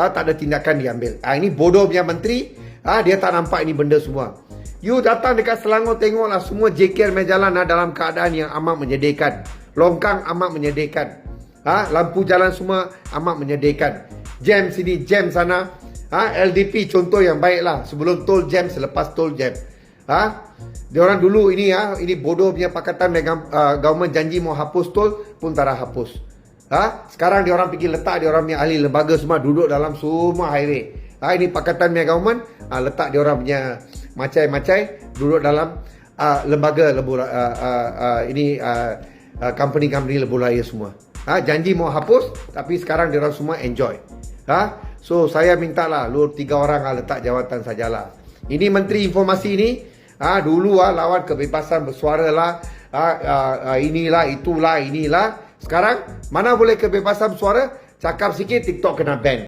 ha, tak ada tindakan diambil. Ha, ini bodoh punya menteri, ha, dia tak nampak ini benda semua. You datang dekat Selangor tengoklah semua JKR Mejalan ha, dalam keadaan yang amat menyedihkan. Longkang amat menyedihkan. Ha, lampu jalan semua amat menyedihkan. Jam sini, jam sana. Ha, LDP contoh yang baiklah. Sebelum tol jam, selepas tol jam. Ha? Dia orang dulu ini ya, ini bodoh punya pakatan mega, uh, government janji mau hapus tol pun tak hapus. Ha? Sekarang dia orang pergi letak dia orang punya ahli lembaga semua duduk dalam semua highway. Ha, ini pakatan punya government, ha, letak dia orang punya macai-macai duduk dalam uh, lembaga lebu uh, uh, uh, ini uh, uh, company-company lebu raya semua. Ha, janji mau hapus tapi sekarang dia orang semua enjoy. Ha? So saya mintalah lu tiga orang ha, letak jawatan sajalah. Ini menteri informasi ini ha, dulu ah lawan kebebasan bersuara lah ha, ah, ah, inilah itulah inilah sekarang mana boleh kebebasan bersuara? Cakap sikit TikTok kena ban